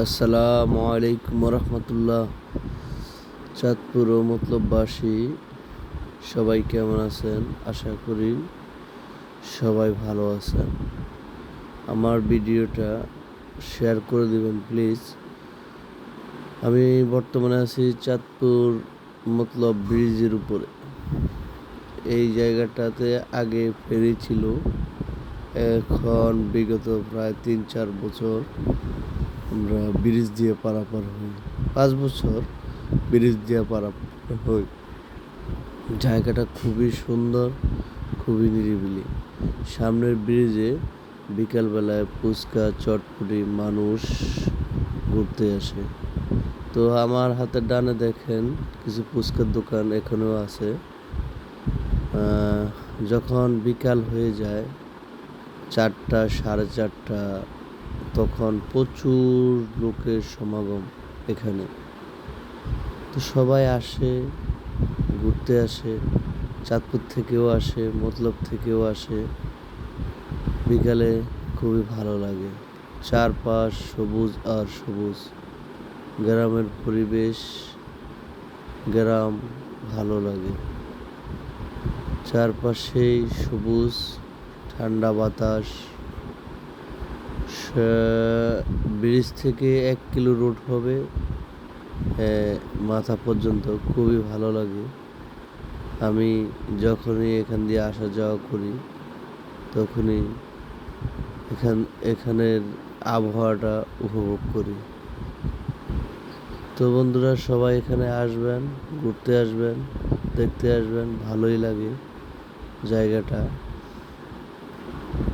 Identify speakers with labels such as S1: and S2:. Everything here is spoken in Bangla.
S1: আসসালামু আলাইকুম রহমতুল্লাহ চাঁদপুর ও মতলববাসী, সবাই কেমন আছেন? আশা করি সবাই ভালো আছেন। আমার ভিডিওটা শেয়ার করে দিবেন, প্লিজ। আমি বর্তমানে আছি চাঁদপুর মতলব ব্রিজের উপরে। এই জায়গাটাতে আগে ফেরি ছিল। এখন বিগত প্রায় তিন, চার বছর আমরা ব্রিজ দিয়ে পারাপার হই। পাঁচ বছর ব্রিজ দিয়ে পারাপার হই। জায়গাটা খুবই সুন্দর, খুবই নিরিবিলি। সামনের ব্রিজে বিকালবেলায় ফুচকা, চটপটি মানুষ ঘুরতে আসে। তো আমার হাতের ডানে দেখেন কিছু ফুচকার দোকান এখনও আছে। যখন বিকাল হয়ে যায় চারটা, সাড়ে চারটা, তখন প্রচুর লোকের সমাগম এখানে। তো সবাই আসে, ঘুরতে আসে, চাঁদপুর থেকেও আসে, মতলব থেকেও আসে। বিকালে খুবই ভালো লাগে। চারপাশ সবুজ আর সবুজ। গ্রামের পরিবেশ, গ্রাম ভালো লাগে। চারপাশেই সবুজ। ঠান্ডা বাতাস। ব্রিজ থেকে এক কিলো রোড হবে। মাথা পর্যন্ত খুবই ভালো লাগে। আমি যখনই এখান দিয়ে আসা যাওয়া করি, তখনই এখান, এখানের আবহাওয়াটা উপভোগ করি। তো বন্ধুরা, সবাই এখানে আসবেন, ঘুরতে আসবেন, দেখতে আসবেন, ভালোই লাগে জায়গাটা।